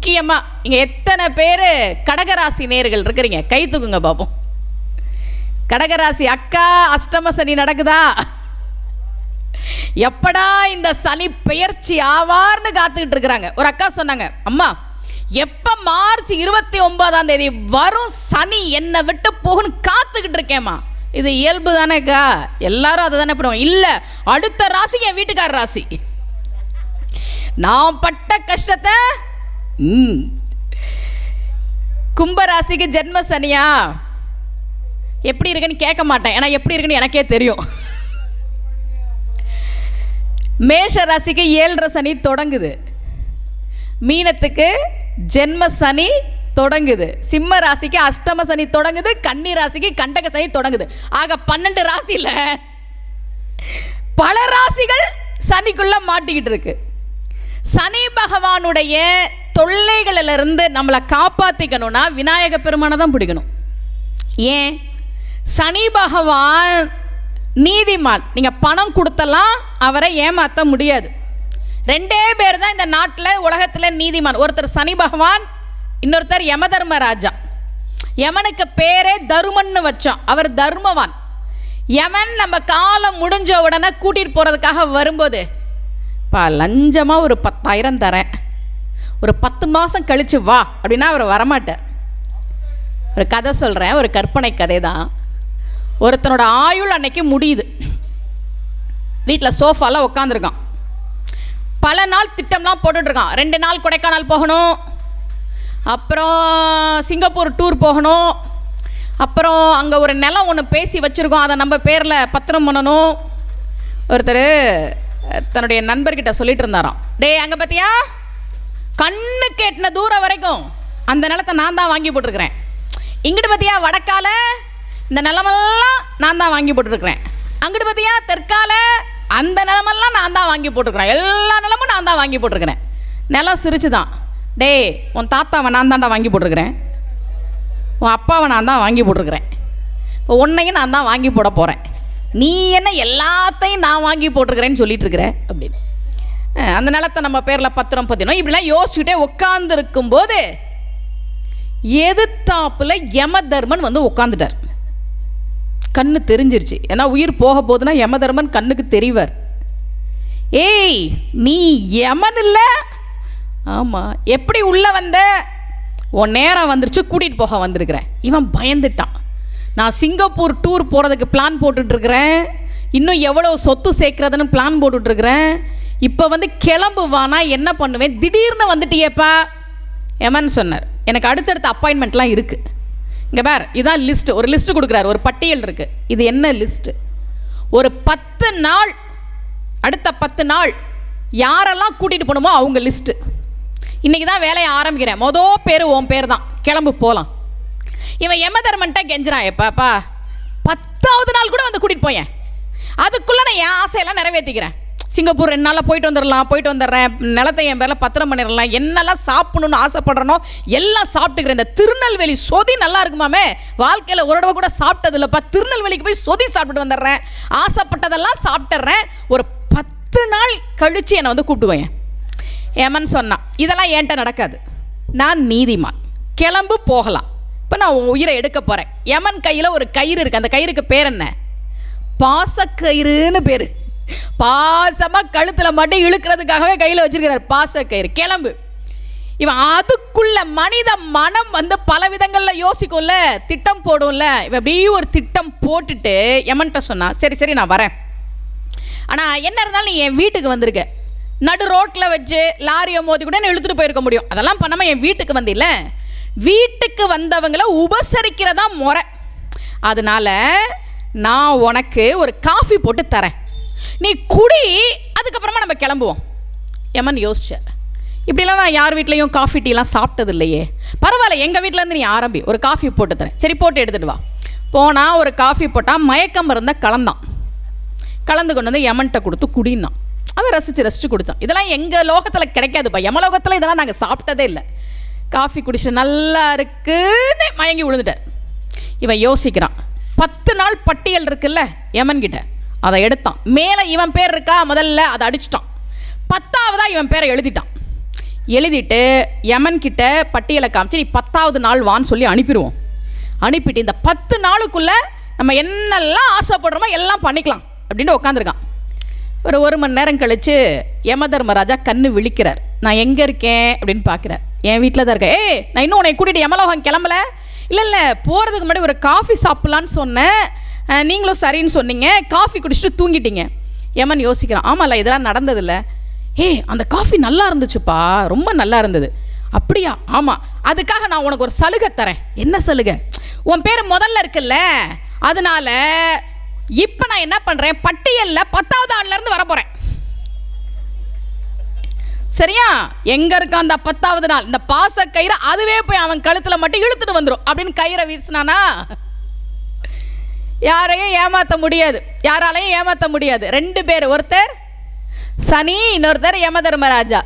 முக்கியமாக இங்கே எத்தனை பேர் கடகராசி நேர்கள் இருக்கிறீங்க? கை தூக்குங்க பாப்போம். கடகராசி அக்கா அஷ்டம சனி நடக்குதா? எப்படா இந்த சனி பெயர்ச்சி ஆவார்னு காத்துக்கிட்டு இருக்கிறாங்க. ஒரு அக்கா சொன்னாங்க அம்மா எப்ப மார்ச் இருபத்தி ஒன்பதாம் தேதி வரும் சனி என்னை விட்டு போகுன்னு காத்துக்கிட்டு இருக்கேம்மா. இது இயல்பு தானேக்கா எல்லாரும் அதை தானே பண்ணுவோம் இல்லை அடுத்த ராசி என் வீட்டுக்கார ராசி. நான் பட்ட கஷ்டத்தை ம். கும்பராசிக்கு ஜென்ம சனியா எப்படி இருக்குன்னு கேட்க மாட்டேன் ஏன்னா எப்படி இருக்குன்னு எனக்கே தெரியும் மேஷ ராசிக்கு ஏழரை சனி தொடங்குது மீனத்துக்கு ஜென்ம சனி தொடங்குது சிம்ம ராசிக்கு அஷ்டம சனி தொடங்குது கன்னி ராசிக்கு கண்டக சனி தொடங்குது ஆக பன்னெண்டு ராசியில் பல ராசிகள் சனிக்குள்ள மாட்டிக்கிட்டு இருக்கு சனி பகவானுடைய தொல்லைகளிலிருந்து நம்மளை காப்பாற்றிக்கணும்னா விநாயக பெருமானை தான் பிடிக்கணும். ஏன்? சனி பகவான் நீதிமான். நீங்கள் பணம் கொடுத்தலாம் அவரை ஏமாற்ற முடியாது. ரெண்டே பேர் தான் இந்த நாட்டில் உலகத்தில் நீதிமான். ஒருத்தர் சனி பகவான் இன்னொருத்தர் யமதர்மராஜா. யமனுக்கு பேரே தருமன்னு வச்சோம். அவர் தர்மவான். யமன் நம்ம காலம் முடிஞ்ச உடனே கூட்டிகிட்டு போகிறதுக்காக வரும்போது பா லஞ்சமாக ஒரு பத்தாயிரம் தரேன். ஒரு பத்து மாதம் கழித்து வா அப்படின்னா அவர் வரமாட்டார். ஒரு கதை சொல்கிறேன் ஒரு கற்பனை கதை தான் ஒருத்தனோட ஆயுள் அன்னைக்கு முடியுது. வீட்டில் சோஃபாலாம் உட்காந்துருக்கான் பல நாள் திட்டம்லாம் போட்டுட்ருக்கான். ரெண்டு நாள் கொடைக்கானல் போகணும் அப்புறம் சிங்கப்பூர் டூர் போகணும் அப்புறம் அங்கே ஒரு நிலம் ஒன்று பேசி வச்சுருக்கோம். அதை நம்ம பேரில் பத்திரம் பண்ணணும். ஒருத்தர் தன்னுடைய நண்பர்கிட்ட சொல்லிட்டு இருந்தாராம். டேய் அங்கே பார்த்தியா கண்ணு கேட்டின தூரம் வரைக்கும் அந்த நிலத்தை நான் தான் வாங்கி போட்டிருக்கிறேன். இங்கிட்டு பார்த்தியா வடக்கால இந்த நிலமெல்லாம் நான் தான் வாங்கி போட்டிருக்கிறேன். அங்கிட்டு பார்த்தியா தெற்கால அந்த நிலமெல்லாம் நான் தான் வாங்கி போட்டிருக்கிறேன். எல்லா நிலமும் நான் தான் வாங்கி போட்டிருக்கிறேன். நிலம் சிரிச்சு தான் டேய் உன் தாத்தாவை நான் தான்டா வாங்கி போட்டிருக்கிறேன். உன் அப்பாவை நான் தான் வாங்கி போட்டிருக்கிறேன். இப்போ உன்னையும் நான் தான் வாங்கி போட போகிறேன் நீ என்ன எல்லாத்தையும் நான் வாங்கி போட்டிருக்கிறேன்னு சொல்லிட்டு இருக்கிற? அப்படின்னு. அந்த நிலத்தை நம்ம பேரில் பத்திரம் பதினோம். இப்படிலாம் யோசிச்சுக்கிட்டே உட்காந்துருக்கும் போது எதிர்த்தாப்புல யமதர்மன் வந்து உட்காந்துட்டார் கண்ணு தெரிஞ்சிருச்சு. ஏன்னா உயிர் போக போகுதுன்னா யமதர்மன் கண்ணுக்கு தெரிவார். ஏய் நீ யமன் இல்லை? ஆமாம் எப்படி உள்ளே வந்த? உன் நேரம் வந்துருச்சு கூட்டிகிட்டு போக வந்திருக்கிறேன். இவன் பயந்துட்டான். நான் சிங்கப்பூர் டூர் போகிறதுக்கு பிளான் போட்டுட்ருக்கிறேன் இன்னும் எவ்வளோ சொத்து சேர்க்குறதுன்னு பிளான் போட்டுட்ருக்கிறேன் இப்போ வந்து கிளம்புவானா என்ன பண்ணுவேன்? திடீர்னு வந்துட்டியேப்பா எமன் சொன்னார். எனக்கு அடுத்தடுத்த அப்பாயின்மெண்ட்லாம் இருக்குது இங்கே பேர் இதான் லிஸ்ட்டு ஒரு லிஸ்ட்டு கொடுக்குறாரு. ஒரு பட்டியல் இருக்குது இது என்ன லிஸ்ட்டு ஒரு பத்து நாள் அடுத்த பத்து நாள் யாரெல்லாம் கூட்டிகிட்டு போகணுமோ அவங்க லிஸ்ட்டு இன்றைக்கி தான் வேலையை ஆரம்பிக்கிறேன். மொதல் பேர் உன் பேர் தான். கிளம்பு போகலாம் இவன் யமதர்மன்ட்ட கெஞ்சிரான் எப்பாப்பா பத்தாவது நாள் கூட வந்து கூட்டிகிட்டு போயேன். அதுக்குள்ளே நான் என் ஆசையெல்லாம் நிறைவேற்றிக்கிறேன் சிங்கப்பூர் ரெண்டு நாளில் போயிட்டு வந்துடலாம் போயிட்டு வந்துடுறேன். நிலத்தை என் பேரில் பத்திரம் பண்ணிடலாம். என்னெல்லாம் சாப்பிடணும்னு ஆசைப்படுறனோ எல்லாம் சாப்பிட்டுக்கிறேன். இந்த திருநெல்வேலி சொதி நல்லா இருக்குமாமே? வாழ்க்கையில் ஒரு தடவை கூட சாப்பிட்டது இல்லைப்பா. திருநெல்வேலிக்கு போய் சொதி சாப்பிட்டுட்டு வந்துடுறேன். ஆசைப்பட்டதெல்லாம் சாப்பிட்டுறேன். ஒரு பத்து நாள் கழித்து என்னை வந்து கூப்பிடுவேன் ஏமன் சொன்னான் இதெல்லாம் என்கிட்ட நடக்காது. நான் நீதிமான். கிளம்பு போகலாம். இப்போ நான் உயிரை எடுக்க போகிறேன் யமன் கையில் ஒரு கயிறு இருக்குது அந்த கயிறுக்கு பேர் என்ன? பாசக்கயிறுன்னு பேர். பாசமாக கழுத்தில் மட்டும் இழுக்கிறதுக்காகவே கையில் வச்சிருக்கிறார். பாசக்கயிறு கிளம்பு. இவன் அதுக்குள்ள மனித மனம் வந்து பல விதங்களில் யோசிக்கும்ல திட்டம் போடும்ல. இவன் அப்படியே ஒரு திட்டம் போட்டுட்டு எமன்ட்ட சொன்னான் சரி சரி நான் வரேன். ஆனால் என்ன இருந்தாலும் நீ என் வீட்டுக்கு வந்திருக்க. நடு ரோட்டில் வச்சு லாரியை மோதி கூட நான் இழுத்துட்டு போயிருக்க முடியும். அதெல்லாம் பண்ணாமல் என் வீட்டுக்கு வந்தில்ல? வீட்டுக்கு வந்தவங்கள உபசரிக்கிறதா முறை. அதனால நான் உனக்கு ஒரு காஃபி போட்டு தரேன். நீ குடி அதுக்கப்புறமா நம்ம கிளம்புவோம். யமன் யோசிச்சார் இப்படிலாம் நான் யார் வீட்லேயும் காஃபி டீலாம் சாப்பிட்டது இல்லையே பரவாயில்ல எங்கள் வீட்டிலேருந்து நீ ஆரம்பி. ஒரு காஃபி போட்டு தரேன். சரி போட்டு எடுத்துகிட்டு வா. போனால் ஒரு காஃபி போட்டால் மயக்கம் இருந்த கலந்தான். கலந்து கொண்டு வந்து யமன்கிட்ட கொடுத்து குடினான் அவன் ரசித்து ரசித்து குடித்தான் இதெல்லாம் எங்கள் லோகத்தில் கிடைக்காதுப்பா. யமலோகத்தில் இதெல்லாம் நாங்கள் சாப்பிட்டதே இல்லை. காஃபி குடிச்சு நல்லா இருக்குன்னு மயங்கி விழுந்துட்டார் இவன் யோசிக்கிறான். பத்து நாள் பட்டியல் இருக்குல்ல எமன்கிட்ட அதை எடுத்தான். மேலே இவன் பேர் இருக்கா? முதல்ல அதை அடிச்சிட்டான். பத்தாவதாக இவன் பேரை எழுதிட்டான். எழுதிட்டு யமன் கிட்ட பட்டியலை காமிச்சு நீ பத்தாவது நாள் வான்னு சொல்லி அனுப்பிடுவோம். அனுப்பிட்டு இந்த பத்து நாளுக்குள்ளே நம்ம என்னெல்லாம் ஆசைப்படுறோமோ எல்லாம் பண்ணிக்கலாம் அப்படின்னு உட்காந்துருக்கான் ஒரு ஒரு மணி நேரம் கழித்து யம தர்மராஜா கண்ணு விழிக்கிறார். நான் எங்கே இருக்கேன்? அப்படின்னு பார்க்குறார் என் வீட்டில் தான் இருக்கேன். ஏய் நான் இன்னும் உன்னை கூட்டிகிட்டு யமலோகம் கிளம்பல? இல்லை இல்லை போகிறதுக்கு முன்னாடி ஒரு காஃபி சாப்பிட்லான்னு சொன்னேன். நீங்களும் சரின்னு சொன்னீங்க. காஃபி குடிச்சிட்டு தூங்கிட்டீங்க. யமன் யோசிக்கிறான் ஆமாம்ல இதெல்லாம் நடந்ததில்ல. ஏ அந்த காஃபி நல்லா இருந்துச்சுப்பா ரொம்ப நல்லா இருந்தது. அப்படியா? ஆமாம் அதுக்காக நான் உனக்கு ஒரு சலுகை தரேன். என்ன சலுகை? உன் பேர் முதல்ல இருக்குல்ல. அதனால இப்போ நான் என்ன பண்ணுறேன் பட்டியலில் பத்தாவது ஆள்லேருந்து வரப்போகிறேன் வர போகிறேன் சரியா? எங்க இருக்க அந்த பத்தாவது நாள்? இந்த பாச கயிறை அதுவே போய் அவன் கழுத்துல மட்டும் இழுத்துட்டு வந்துடும் அப்படின்னு கயிறை வீசினானா? யாரையும் ஏமாற்ற முடியாது. யாராலையும் ஏமாற்ற முடியாது. ரெண்டு பேர் ஒருத்தர் சனி இன்னொருத்தர் யம தர்மராஜா